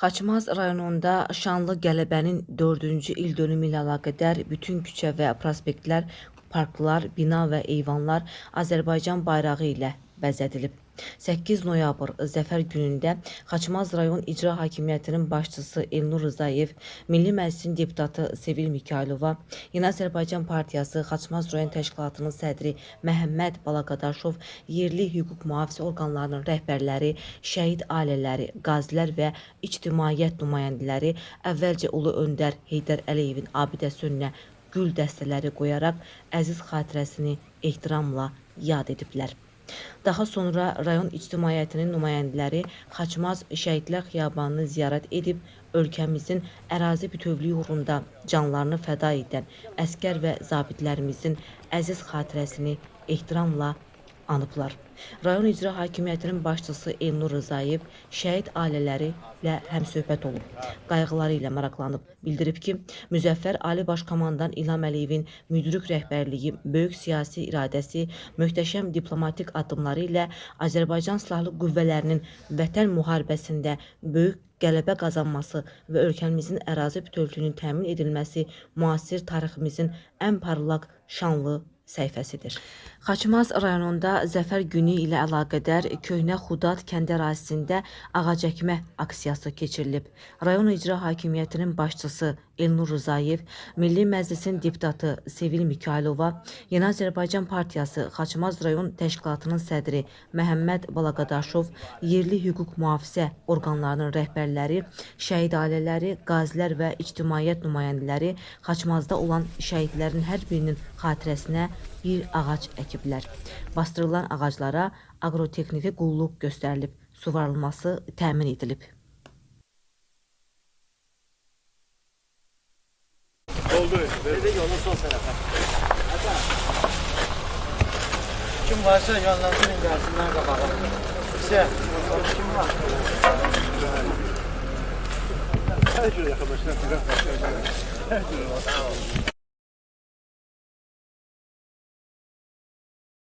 Xaçmaz rayonunda şanlı qələbənin 4-cü il dönümü ilə əlaqədar bütün küçə və prospektlər, parklar, bina və eyvanlar Azərbaycan bayrağı ilə bəzədilib. 8 noyabr Zəfər günündə Xaçmaz rayon İcra Hakimiyyətinin başçısı Elnur Rızayev, Milli Məclisin deputatı Sevil Mikailova, Yeni Azərbaycan Partiyası Xaçmaz rayon təşkilatının sədri Məhəmməd Balaqadaşov, yerli hüquq mühafizə orqanlarının rəhbərləri, şəhid ailələri, qazilər və ictimaiyyət nümayəndələri əvvəlcə Ulu Öndər Heydər Əliyevin abidəsi önünə gül dəstələri qoyaraq əziz xatirəsini ehtiramla yad ediblər. Daha sonra rayon ictimaiyyətinin nümayəndələri Xaçmaz Şəhidlər Xiyabanını ziyarət edib ölkəmizin ərazi bütövlüyü uğrunda canlarını fəda edən əskər və zabitlərimizin əziz xatirəsini ehtiramla anıblar. Rayon İcra Hakimiyyətinin başçısı Elnur Rızayev şəhid ailələri ilə həmsöhbət olub, qayğıları ilə maraqlanıb. Bildirib ki, Müzəffər Ali Baş Komandan İlham Əliyevin müdrik rəhbərliyi, böyük siyasi iradəsi, möhtəşəm diplomatik addımları ilə Azərbaycan Silahlı Qüvvələrinin Vətən müharibəsində böyük qələbə qazanması və ölkəmizin ərazi bütövlüyünün təmin edilməsi müasir tariximizin ən parlaq, şanlı səhifəsidir. Xaçmaz rayonunda Zəfər günü ilə əlaqədar Köhnə Xudad kənd ərazisində ağacəkmə aksiyası keçirilib. Rayon İcra Hakimiyyətinin başçısı Elnur Rızayev, Milli Məclisin deputatı Sevil Mikailova, Yeni Azərbaycan Partiyası Xaçmaz rayon təşkilatının sədri Məhəmməd Balaqadaşov, yerli hüquq mühafizə orqanlarının rəhbərləri, şəhid ailələri, qazilər və ictimaiyyət nümayəndələri Xaçmazda olan şəhidlərin hər birinin xatirəsinə bir ağac əkiblər. Bastırılan ağaclara aqrotexniki qulluq göstərilib, suvarılması təmin edilib. Oldu. Dedi yolun sol tarafa. Kim varsa yönlensin gelsinler kapalı. İşte kim var? Her şey arkadaşlar biraz başlayacağız. Her şey var.